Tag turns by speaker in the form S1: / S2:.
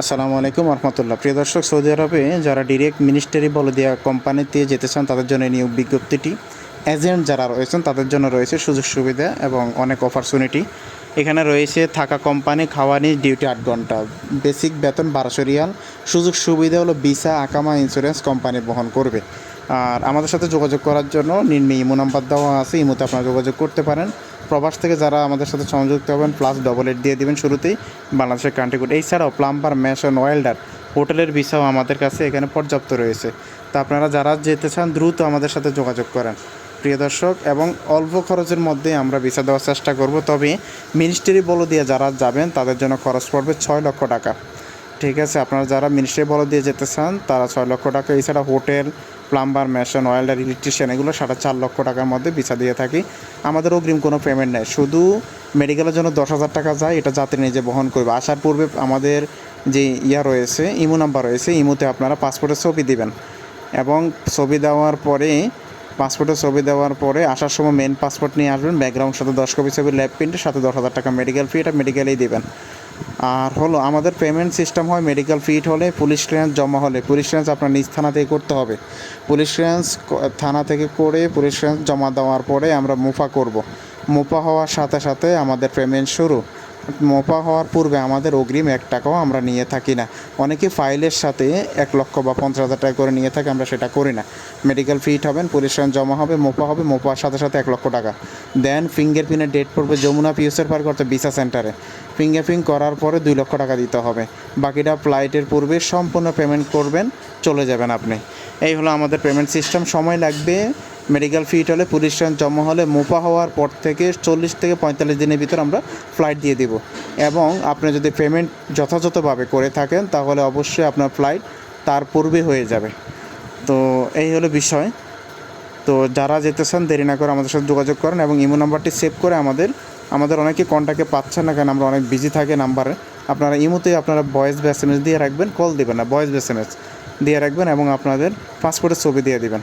S1: আসসালামু আলাইকুম রহমতুল্লাহ প্রিয় দর্শক, সৌদি আরবে যারা ডিরেক্ট মিনিস্টারি বলে দেওয়া কোম্পানিতে যেতে চান, তাদের জন্য নিয়োগ বিজ্ঞপ্তিটি। এজেন্ট যারা রয়েছেন, তাদের জন্য রয়েছে সুযোগ সুবিধা এবং অনেক অপরচুনিটি এখানে রয়েছে থাকা কোম্পানি খাওয়া খাওয়ানি ডিউটি আট ঘণ্টা। বেসিক বেতন বারোশো রিয়াল। সুযোগ সুবিধা হলো ভিসা আকামা ইন্স্যুরেন্স কোম্পানি বহন করবে। আর আমাদের সাথে যোগাযোগ করার জন্য নিম্নে ইমো নাম্বার দেওয়া আছে, ইমোতে আপনারা যোগাযোগ করতে পারেন। প্রবাস থেকে যারা আমাদের সাথে সংযুক্ত হবেন প্লাস ডবল এইট দিয়ে দিবেন শুরুতেই বাংলাদেশের কান্ট্রি কোড এছাড়াও প্লাম্বার ম্যাশন ওয়েল্ডার হোটেলের ভিসাও আমাদের কাছে এখানে পর্যাপ্ত রয়েছে। তা আপনারা যারা যেতে চান, দ্রুত আমাদের সাথে যোগাযোগ করেন। প্রিয় দর্শক, এবং অল্প খরচের মধ্যে আমরা ভিসা দেওয়ার চেষ্টা করব। তবে মিনিস্ট্রি বলো দিয়ে যারা যাবেন, তাদের জন্য খরচ পড়বে ছয় লক্ষ টাকা। ঠিক আছে, আপনারা যারা মিনিস্ট্রি বলো দিয়ে যেতে চান, তারা ছয় লক্ষ টাকা, এছাড়া hotel, plumber mason welder electrician এগুলো সাড়ে চার লক্ষ টাকার মধ্যে ভিসা দিয়ে থাকি। আমাদের অগ্রিম কোনো পেমেন্ট নেই, শুধু মেডিকেলের জন্য দশ হাজার টাকা যায়, এটা যাত্রী নিজে বহন করবে। আসার পূর্বে আমাদের যে ইয়া রয়েছে, ইমো নাম্বার রয়েছে, ইমোতে আপনারা পাসপোর্টের ছবি দিবেন। এবং ছবি দেওয়ার পরে পাসপোর্টের ছবি দেওয়ার পরে আসার সময় মেন পাসপোর্ট নিয়ে আসবেন ব্যাকগ্রাউন্ড সাথে দশ কপি ছবি ল্যাব প্রিন্টের সাথে দশ হাজার টাকা মেডিকেল ফি এটা মেডিকেলেই দেবেন। আর হলো আমাদের পেমেন্ট সিস্টেম হয় মেডিকেল ফিট হলে পুলিশ ক্লিয়ারেন্স জমা হলে। পুলিশ ক্লিয়ারেন্স আপনার নিজ থানা থেকে করতে হবে। পুলিশ ক্লিয়ারেন্স থানা থেকে করে পুলিশ ক্লিয়ারেন্স জমা দেওয়ার পরে আমরা মুফা করব। মুফা হওয়ার সাথে সাথে আমাদের পেমেন্ট শুরু। মোপা হওয়ার পূর্বে আমাদের অগ্রিম এক টাকাও আমরা নিয়ে থাকি না। অনেকে ফাইলের সাথে এক লক্ষ বা পঞ্চাশ হাজার টাকা করে নিয়ে থাকে, আমরা সেটা করি না। মেডিকেল ফিট হবেন লাইন জমা হবে, মোপা হবে, মোপার সাথে সাথে এক লক্ষ টাকা। দেন ফিঙ্গারপ্রিন্টের ডেট পড়বে যমুনা পিউসের পার করতে ভিসা সেন্টারে। ফিঙ্গার ফিঙ্গারপ্রিন্ট করার পরে দুই লক্ষ টাকা দিতে হবে। বাকিটা ফ্লাইটের পূর্বে সম্পূর্ণ পেমেন্ট করবেন, চলে যাবেন আপনি। এই হলো আমাদের পেমেন্ট সিস্টেম। সময় লাগবে মেডিকেল ফিট হলে পুলিশ লাইন জমা হলে মোপা হওয়ার পর থেকে চল্লিশ থেকে পঁয়তাল্লিশ দিনের ভিতর আমরা ফ্লাইট দিয়ে দিব। এবং আপনি যদি পেমেন্ট যথাযথভাবে করে থাকেন, তাহলে অবশ্যই আপনার ফ্লাইট তার পূর্বে হয়ে যাবে। তো এই হলো বিষয়। তো যারা যেতে চান দেরি না করে আমাদের সাথে যোগাযোগ করেন এবং ইমো নাম্বারটি সেভ করে আমাদের আমাদের অনেকে কন্ট্যাক্টে পাচ্ছেন না কারণ আমরা অনেক বিজি থাকে নাম্বারে আপনারা ইমোতে আপনারা ভয়েস বা এস দিয়ে রাখবেন কল দিবেন না ভয়েস বা এস দিয়ে রাখবেন এবং আপনাদের পাসপোর্টের ছবি দিয়ে দিবেন।